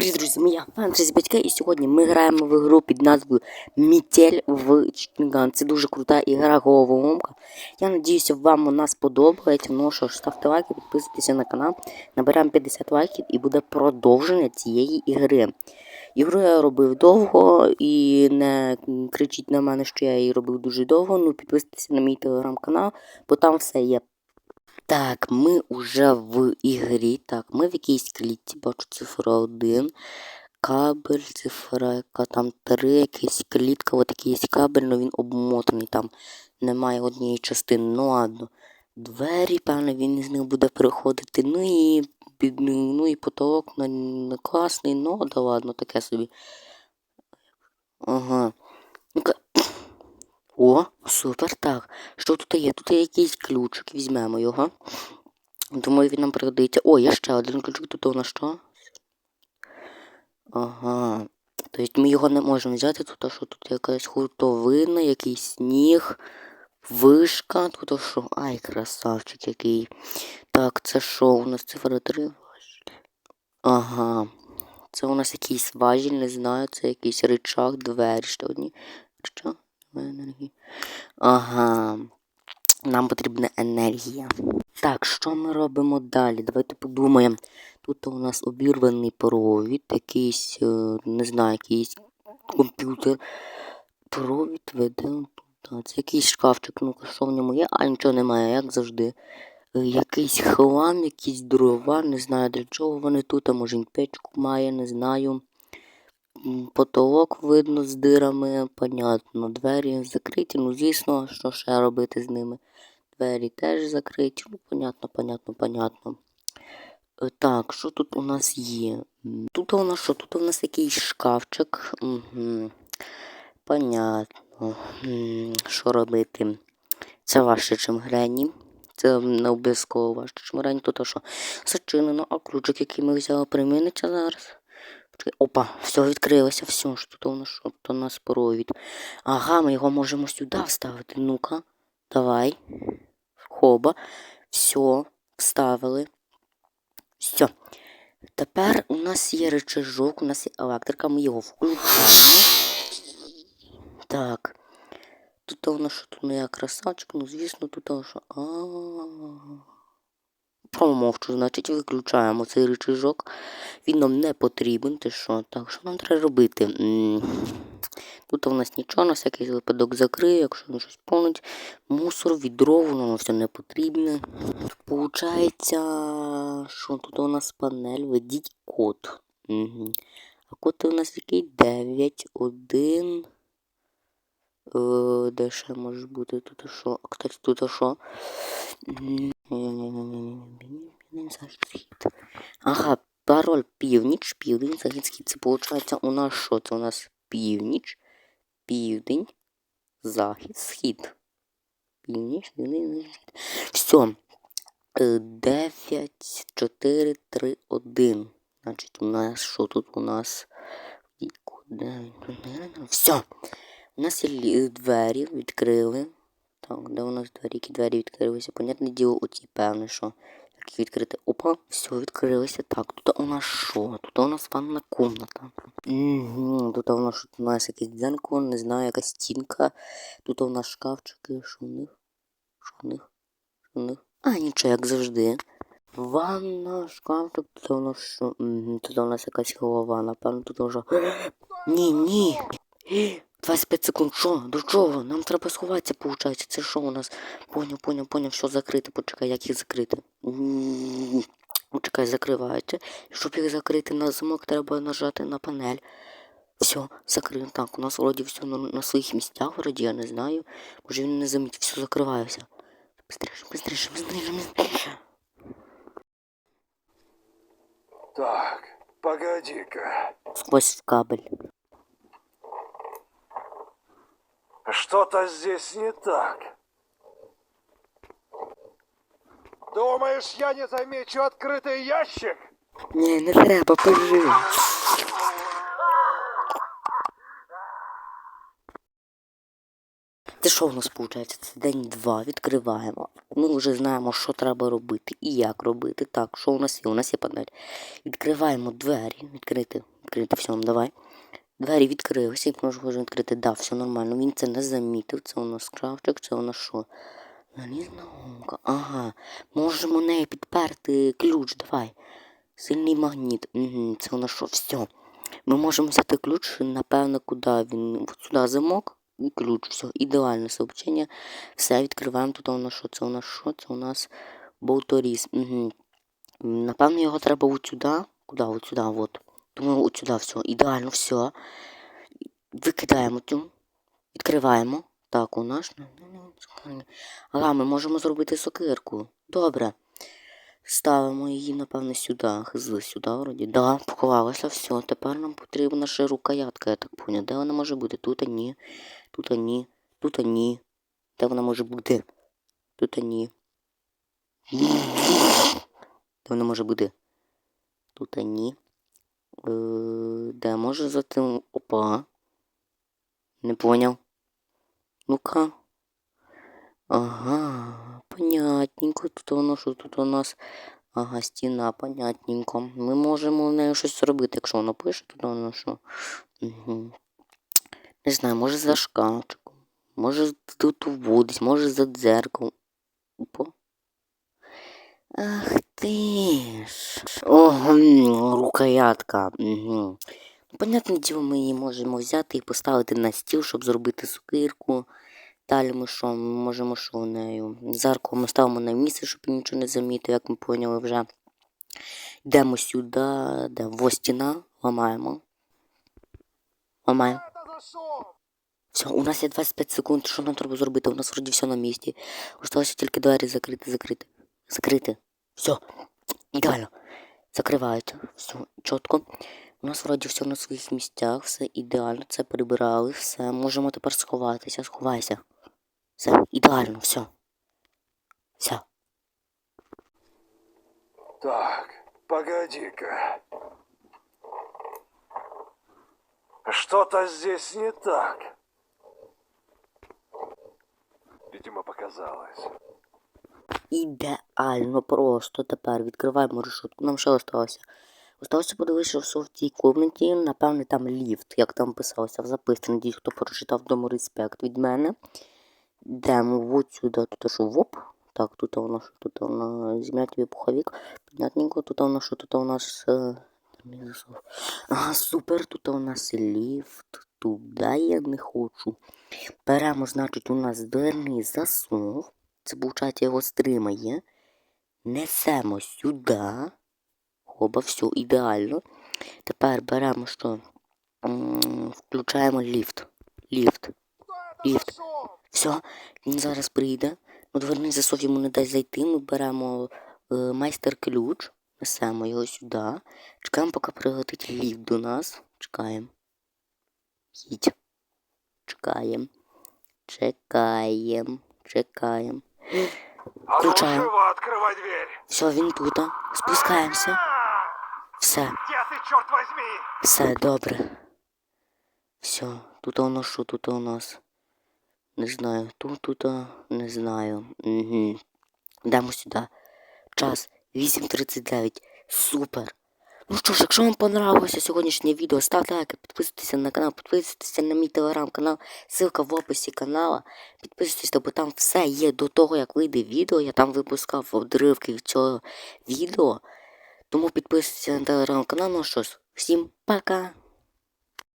привіт, друзі! Моя фантазі батька, і сьогодні ми граємо в ігру під назвою Мітель в Чінган. Це дуже крута ігра головоломка. Я надіюся, вам вона сподобається. Ну що ж, ставте лайки, підписуйтесь на канал. Наберемо 50 лайків і буде продовження цієї ігри. Ігру я робив довго і не кричіть на мене, що я її робив дуже довго. Ну, підписуйтесь на мій телеграм-канал, бо там все є. Так, ми уже в ігрі. Так, ми в якійсь клітці, бачу цифра 1. Кабель, цифра, яка там 3, якась клітка, от якийсь кабель, але він обмотаний, там немає однієї частини. Ну ладно. Двері, певно, він із них буде переходити. Ну і ну і потолок на, на класний, ну да ладно, таке собі. Ага. Ну-ка. О, супер, так. Що тут є? Тут є якийсь ключик, візьмемо його. Думаю, він нам пригодиться. О, є ще один ключик, тут у нас що? Ага. Тобто ми його не можемо взяти, тут а що тут якась хуртовина, якийсь сніг, вишка, тут а що? Ай, красавчик який. Так, це що? У нас цифра 3? Ага. Це у нас якийсь важіль, не знаю, це якийсь рычаг, двері, що одні. Рычаг? Ага. Нам потрібна енергія. Так, що ми робимо далі? Давайте подумаємо. Тут у нас обірваний провід, якийсь, е, не знаю, якийсь комп'ютер. Провід веде. Це якийсь шкафчик, ну що в ньому є, а нічого немає, як завжди. Е, Якийсь хлам, якісь дрова, не знаю для чого вони тут, а може печку має, не знаю. Потолок видно з дирами, понятно. Двері закриті, ну звісно, що ще робити з ними. Двері теж закриті, ну понятно, понятно, понятно. Е, Так, що тут у нас є? Тут у нас що? Тут у нас якийсь шкафчик. Угу. Понятно. Що робити? Це важче, чим грені. Це не обов'язково важче, чим грені. Тут що? Зачинено, а ключик, який ми взяли, приміниться зараз. Опа, все відкрилося, все, що тут у нас, що у нас провід. Ага, ми його можемо сюди вставити. Ну-ка, давай. Хоба. Все, вставили. Все. Тепер у нас є рычажок, у нас є електрика, ми його включаємо. Так. Тут у нас що тут не я красавчик, ну звісно, тут що. А. Промовчу, значить, виключаємо цей рычажок. Він нам не потрібен, ти що? Так, що нам треба робити? Тут у нас нічого, на всякий випадок закриє, якщо ну, щось повнить. Мусор, відро, воно все не потрібне. Получається, що тут у нас панель, введіть код. Угу. А код у нас який? 9, 1. Е, де ще може бути? Тут що? А, кстати, тут що? Захід. Ага, пароль північ, південь, захід, схід. Це виходить у нас що? Це у нас північ, південь, захід, схід. Північ, південь, захід. Все. 9, 4, 3, 1. Значить, у нас що тут у нас? Все. У нас є двері, відкрили. Так, де у нас двері? Які двері відкрилися? Понятне діло, оці певне, що. Їх відкрити? Опа, все відкрилося. Так, тут у нас що? Тут у нас ванна комната. Угу, тут у нас що? У нас якесь дзенко, не знаю, якась стінка. Тут у нас шкафчики, що в них? Що в них? Що в них? А, нічого, як завжди. Ванна, шкафчик, тут у нас що? Тут у нас якась голова, напевно, тут уже. Ні, ні. 25 секунд, що? До чого? Нам треба сховатися, виходить. Це що у нас? Поняв, поняв, поняв, що закрити. Почекай, як їх закрити. М, Почекай, закривається. Щоб їх закрити на замок, треба нажати на панель. Все, закрив. Так, у нас вроді все на, на своїх місцях, вроді, я не знаю. Може він не замітив, все закривається. Быстріше, быстріше, быстріше, быстріше. Так, погоди-ка. Сквозь кабель. Что-то здесь не так. Думаешь, я не замечу открытый ящик? Ні, не треба, пожив. Це що у нас виходить? Це день два. Відкриваємо. Ми вже знаємо, що треба робити і як робити. Так, що у нас є? У нас є панель. Відкриваємо двері. Відкрити. Відкрити все, давай. Двері відкрилися, і можемо відкрити. Да, все нормально. Він це не замітив. Це у нас кравчик, це у нас що? Залізна гумка. Ага. Можемо нею підперти ключ, давай. Сильний магніт. Угу, це у нас що? Все. Ми можемо взяти ключ, напевно, куди він. От сюди замок і ключ. Все, ідеальне сообщення. Все, відкриваємо. Тут у нас що? Це у нас що? Це у нас болторіз. Угу. Напевно, його треба от сюди. Куди? От сюди, от. Думаю, от сюди все. Ідеально, все. Викидаємо цю. Відкриваємо. Так, у нас. Ага, ми можемо зробити сокирку. Добре. Ставимо її, напевно, сюди. Хз, сюди, вроді. Да, поховалося, все. Тепер нам потрібна ще рукоятка, я так поняв. Де вона може бути? Тут ні. Тут ні. Тут ні. Де вона може бути? Тут ні. Де вона може бути? Тут ні. Е, де може за тим. Опа. Не поняв. Ну-ка. Ага, понятненько. Тут воно що тут у нас. Ага, стіна, понятненько. Ми можемо в неї щось зробити, якщо воно пише, то воно що. Не знаю, може за шкафчиком. Може тут вводить, може за дзеркалом. Опа. Ах ти ж. Ого, рукоятка. Угу. Ну, понятне діло, ми її можемо взяти і поставити на стіл, щоб зробити сукирку. Далі ми що? Ми можемо що нею? Зеркало ми ставимо на місце, щоб нічого не замітив, як ми поняли вже. Йдемо сюди, де во стіна, ламаємо. Ламаємо. Все, у нас є 25 секунд. Що нам треба зробити? У нас вроді все на місці. Осталося тільки двері закрити, закрити. Закрити. Все. Ідеально. Закривається. Все, чітко. У нас вроді все на своїх місцях, все ідеально, це прибирали, все. Можемо тепер сховатися, сховайся. Все, ідеально, все. Все. Так, погоди-ка. Что-то здесь не так. Видимо, показалось. Ідеально просто тепер відкриваємо решетку. Нам що осталося? Осталося подивитися, що в тій кімнаті, напевне, там ліфт, як там писалося в записці. Надіюсь, хто прочитав дому респект від мене. Йдемо от сюди, тут що воп. Так, тут у нас тут у нас земля тобі пуховик. Понятненько, тут у нас що тут у нас. е, зайшов. Супер, тут у нас ліфт. Туди я не хочу. Беремо, значить, у нас дверний засув. Це, виходить, його стримає. Несемо сюди. Оба, все ідеально. Тепер беремо що? Включаємо ліфт. Ліфт. За шум? Все, він зараз прийде. Ну, дверний засов йому не дасть зайти. Ми беремо е, майстер-ключ, несемо його сюди. Чекаємо, поки прилетить ліфт до нас. Чекаємо. Їдь. Чекаємо. Чекаємо. Чекаємо. А ну. Все, він тут. Спускаємося. Все. Все добре. Все, тут воно що тут у нас? Не знаю. Тут, тут, не знаю. Угу. Йдемо сюди. Час 8.39. Супер. Ну що ж, якщо вам понравилося сьогоднішнє відео, ставте лайки, підписуйтесь на канал, підписуйтесь на мій телеграм-канал, ссылка в описі канала. Підписуйтесь, бо там все є до того, як вийде відео. Я там випускав обдривки цього відео. Тому підписуйтесь на телеграм-канал. Ну що ж, всім пока!